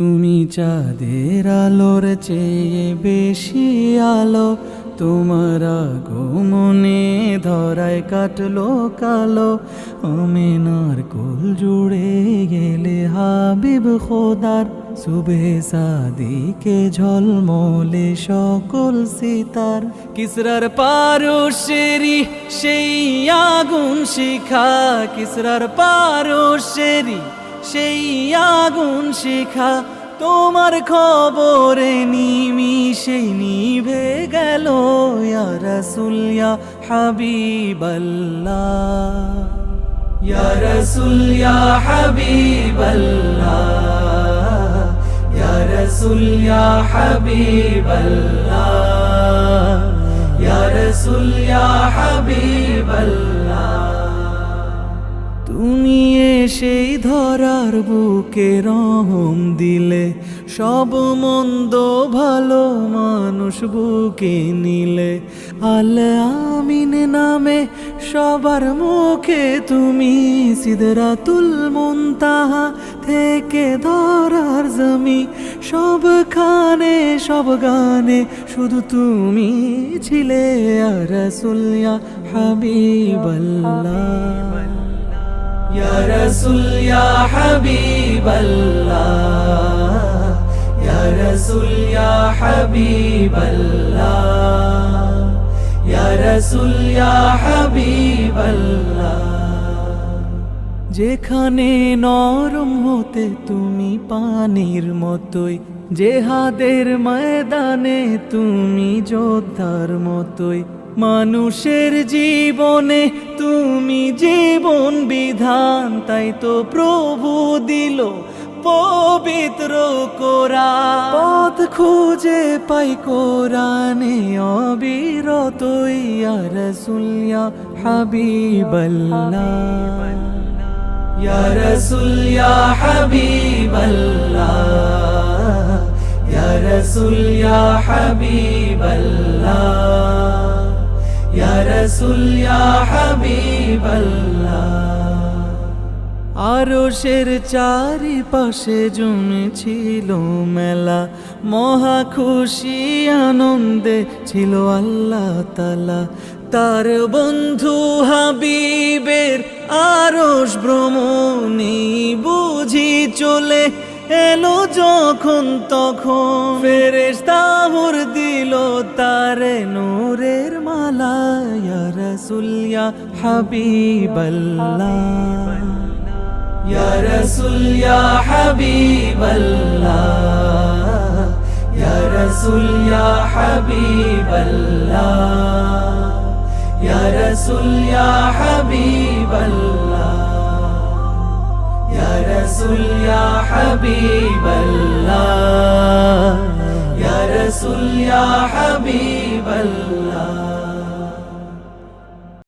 তুমি চাঁদের আলোর চেয়ে বেশি আলো, তোমার আগমনে ধরায় কাটলো কালো অমেনার কোল জুড়ে গেলে হাবিব খোদার, সুবে সাদিকে ঝলমলে সকল সিতার। কিসরার পারশেরি সেই আগুন শিখা, কিসরার পারশেরি সেই আগুন শিখা, তোমার খবরে নিমিশে নিভে গেল রসুলিয়া হাবিবাল্লাহ। ইয়া রসুল, ইয়া হাবিবাল্লাহ। ইয়া রসুল তুমি সেই ধরার বুকে রহম দিলে, সব মন্দ ভালো মানুষ বুকে নিলে। আল আমিন নামে সবার মুখে তুমি সিদরাতুল মুনতাহা থেকে ধরার জমি। সবখানে সব গানে শুধু তুমি ছিলে রসুলিয়া হাবিবাল্লাহ। يا رسول يا حبيب الله يا رسول يا حبيب الله يا رسول يا حبيب الله যেখানে নরম হতে তুমি পানির মতোই জেহাদের ময়দানে তুমি যোদ্ধার মতোই মানুষের জীবনে তুমি জীবন বিধান তাই তো প্রভু দিল পবিত্র কোরা পথ খুঁজে পাই কোরআনে অবিরত ইয়া রসুলিয়া হাবিবাল্লাহ। ইয়া রসুলিয়া হাবিবাল্লাহ। ইয়া রসুলিয়া হাবিবাল্লাহ। রসুল হাবিব আরশের জুম জমেছিল মেলা, মহা খুশি, আনন্দে ছিল আল্লাহ তালা তার বন্ধু হাবিবের আরশ ভ্রমণে বুঝি চলে এলো যখন তখন ফেরেশতা মোর দিল তারে নূরের মালা ইয়া রাসূল ইয়া হাবিবাল্লাহ। ইয়া রাসূল ইয়া হাবিবাল্লাহ। ইয়া রাসূল ইয়া হাবিবাল্লাহ। ইয়া রাসূল ইয়া হাবিবাল্লাহ حبيب الله. يا رسول يا حبيب الله.